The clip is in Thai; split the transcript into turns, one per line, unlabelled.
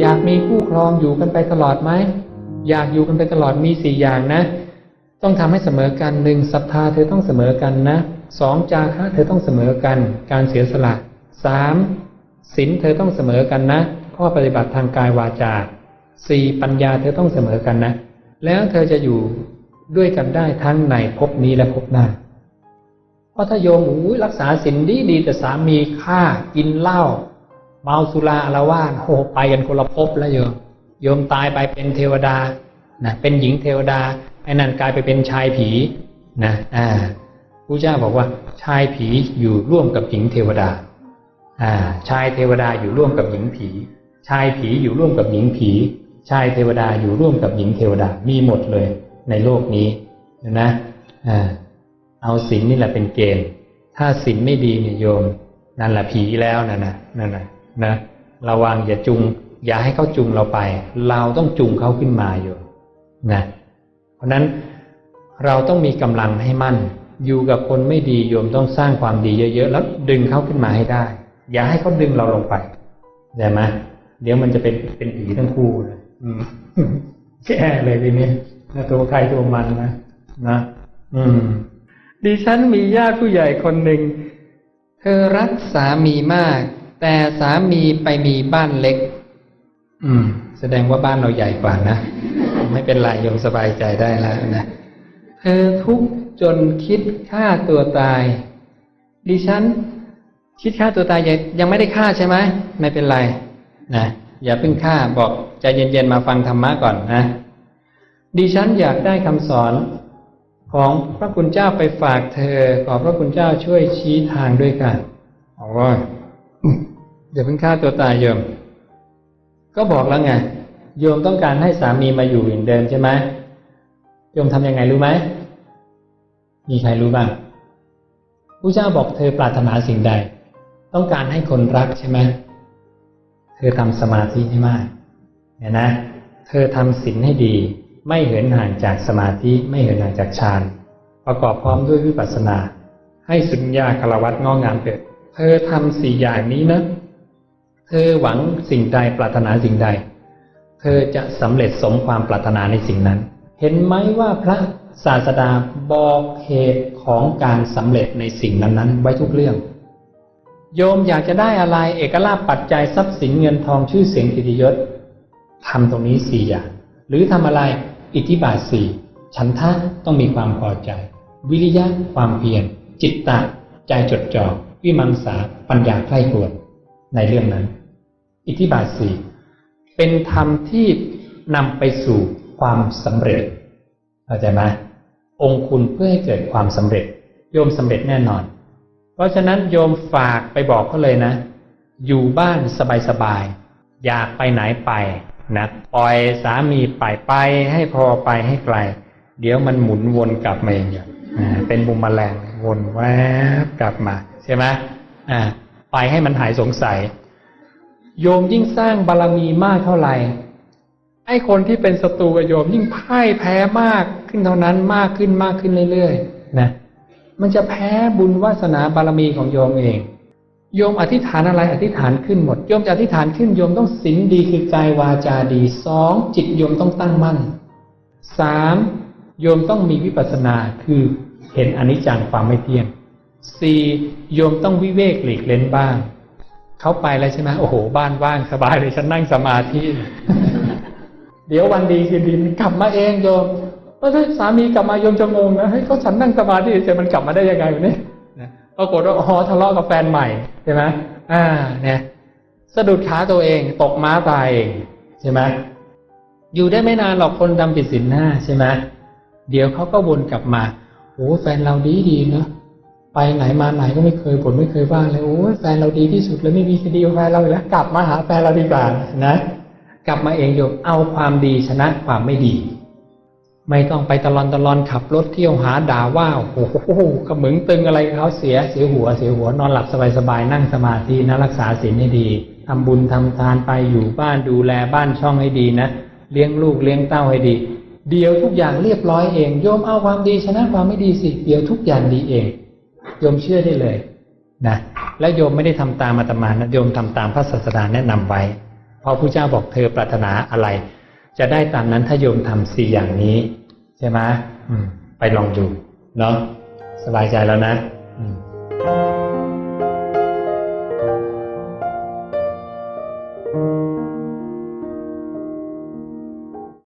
อยากมีคู่ครองอยู่กันไปตลอดไหม อยากอยู่กันไปตลอดมีสี่อย่างนะ ต้องทำให้เสมอกันหนึ่งศรัทธาเธอต้องเสมอกันนะสองจาคะเธอต้องเสมอกัน การเสียสละสามศีลเธอต้องเสมอกันนะ ข้อปฏิบัติทางกายวาจาสี่ปัญญาเธอต้องเสมอกันนะ แล้วเธอจะอยู่ด้วยกันได้ทั้งในภพนี้และภพหน้าเพราะถ้าโยมอุ้ยรักษาศีลดีดีแต่สามีฆ่ากินเหล้า เมาสุราอารวาสโหไปกันคนละภพแล้วโยมโยมตายไปเป็นเทวดานะเป็นหญิงเทวดาไอ้นั่นกลายไปเป็นชายผีนะอ่าพระเจ้าบอกว่าชายผีอยู่ร่วมกับหญิงเทวดาอ่าชายเทวดาอยู่ร่วมกับหญิงผี ชายผีอยู่ร่วมกับหญิงผี ชายเทวดาอยู่ร่วมกับหญิงเทวดามีหมดเลยในโลกนี้นะอ่าเอาศีลนี่แหละเป็นเกณฑ์ถ้าศีลไม่ดีเนี่ยโยมนั่นแหละผีแล้วนะนะนั่นนะ นะระวังอย่าจุง อย่าให้เขาจุงเราไป เราต้องจุงเขาขึ้นมาอยู่นะเพราะนั้นเราต้องมีกำลังให้มั่น อยู่กับคนไม่ดีโยมต้องสร้างความดีเยอะๆ แล้วดึงเขาขึ้นมาให้ได้ อย่าให้เขาดึงเราลงไปใช่ไหมเดี๋ยวมันจะเป็นเป็นผีทั้งคู่เลยแย่เลยทีนี้นะตัวใครตัวมันนะนะอืม ดิฉันมีญาติผู้ใหญ่คนหนึ่งเธอรักสามีมาก แต่สามีไปมีบ้านเล็ก อืม แสดงว่าบ้านเราใหญ่กว่านะ ไม่เป็นไรโยมสบายใจได้แล้วนะเธอทุกข์จนคิดฆ่าตัวตาย ดิฉัน คิดฆ่าตัวตายยังยังไม่ได้ฆ่าใช่ไหมไม่เป็นไรนะอย่าเพิ่งฆ่าบอกใจเย็นๆมาฟังธรรมะก่อนนะดิฉันอยากได้คำสอนของพระคุณเจ้าไปฝากเธอ ขอพระคุณเจ้าช่วยชี้ทางด้วยกันโอ้ย อย่าเพิ่งฆ่าตัวตายโยม ก็บอกแล้วไงโยมต้องการให้สามีมาอยู่อย่างเดิมใช่ไหมโยมทำยังไงรู้ไหมมีใครรู้บ้างพระเจ้าบอกเธอปรารถนาสิ่งใด ต้องการให้คนรักใช่ไหมเธอทำสมาธิให้มากเนี่ยนะ เธอทำศีลให้ดี ไม่เหินห่างจากสมาธิไม่เหินห่างจากฌานประกอบพร้อมด้วยวิปัสสนา ให้สุญญาคารวัตงอกงามเกิดเธอทำสี่อย่างนี้นะ เธอหวังสิ่งใดปรารถนาสิ่งใด เธอจะสำเร็จสมความปรารถนาในสิ่งนั้น เห็นไหมว่าพระศาสดาบอกเหตุของการสำเร็จในสิ่งนั้นๆ ไว้ทุกเรื่อง โยมอยากจะได้อะไรเอกลาภปัจจัยทรัพย์สินเงินทองชื่อเสียงกิติยศทำตรงนี้สี่อย่าง หรือทำอะไรอิทธิบาทสี่ฉันทะต้องมีความพอใจ วิริยะความเพียรจิตตะ ใจจดจ่อวิมังสาปัญญาใคร่ควญในเรื่องนั้น อิทธิบาทสี่เป็นธรรมที่นำไปสู่ความสำเร็จเข้าใจไหมองคุณเพื่อให้เกิดความสำเร็จ โยมสำเร็จแน่นอน เพราะฉะนั้นโยมฝากไปบอกเขาเลยนะ อยู่บ้านสบายๆอยากไปไหนไปนะปล่อยสามีไปไปให้พอไปให้ไกล เดี๋ยวมันหมุนวนกลับมาเองอย่างเป็นบุมแมลงวนแวบกลับมาใช่ไหมอ่าไปให้มันหายสงสัย โยมยิ่งสร้างบารมีมากเท่าไหร่ไอ้คนที่เป็นศัตรูกับโยมยิ่งพ่ายแพ้มากขึ้นเท่านั้นมากขึ้นมากขึ้นเรื่อยๆนะมันจะแพ้บุญวาสนาบารมีของโยมเอง โยมอธิษฐานอะไรอธิษฐานขึ้นหมด โยมจะอธิษฐานขึ้นโยมต้องศีลดีคือกายวาจาดีสองจิตโยมต้องตั้งมั่นสามโยมต้องมีวิปัสสนาคือเห็นอนิจจังความไม่เที่ยงสี่โยมต้องวิเวกหลีกเล่นบ้าง เขาไปแล้วใช่ไหมโอ้โห บ้านว่างสบายเลยฉันนั่งสมาธิ เดี๋ยววันดีคืนดีมันกลับมาเองโยมเพราะถ้าสามีกลับมาโยมจะงงนะเฮ้ยเขาฉันนั่งสมาธิเฉยๆมันกลับมาได้ยังไงวะเนี่ยนะปรากฏว่าอ๋อทะเลาะกับแฟนใหม่ใช่ไหมอ่า เนี่ยสะดุดขาตัวเองตกม้าตายเองใช่ไหมอยู่ได้ไม่นานหรอกคนดำผิดศีลห้าใช่ไหมเดี๋ยวเขาก็วนกลับมาโอ้แฟนเราดีดีๆเนอะ ไปไหนมาไหนก็ไม่เคยบ่นไม่เคยว่างเลยโอ้แฟนเราดีที่สุดเลยไม่มีคดีกับแฟนเราเลยกลับมาหาแฟนเราดีกว่านะ กลับมาเองโยมเอาความดีชนะความไม่ดี ไม่ต้องไปตะลอนตะลอนขับรถเที่ยวหาด่าว่าโอ้โหกระมึงตึงอะไรเขาเสียเสียหัวเสียหัวนอนหลับสบายๆนั่งสมาธินะรักษาศีลให้ดีทำบุญทำทานไปอยู่บ้านดูแลบ้านช่องให้ดีนะเลี้ยงลูกเลี้ยงเต้าให้ดี เดี๋ยวทุกอย่างเรียบร้อยเองโยมเอาความดีชนะความไม่ดีสิเดี๋ยวทุกอย่างดีเอง โยมเชื่อได้เลยนะและโยมไม่ได้ทำตามอาตมานะโยมทำตามพระศาสดาแนะนำไว้ เพราะพระเจ้าบอกเธอปรารถนาอะไร จะได้ตามนั้นถ้าโยมทำสี่อย่างนี้ ใช่ไหมมไปลองดูเนาะสบายใจแล้วนะ อืม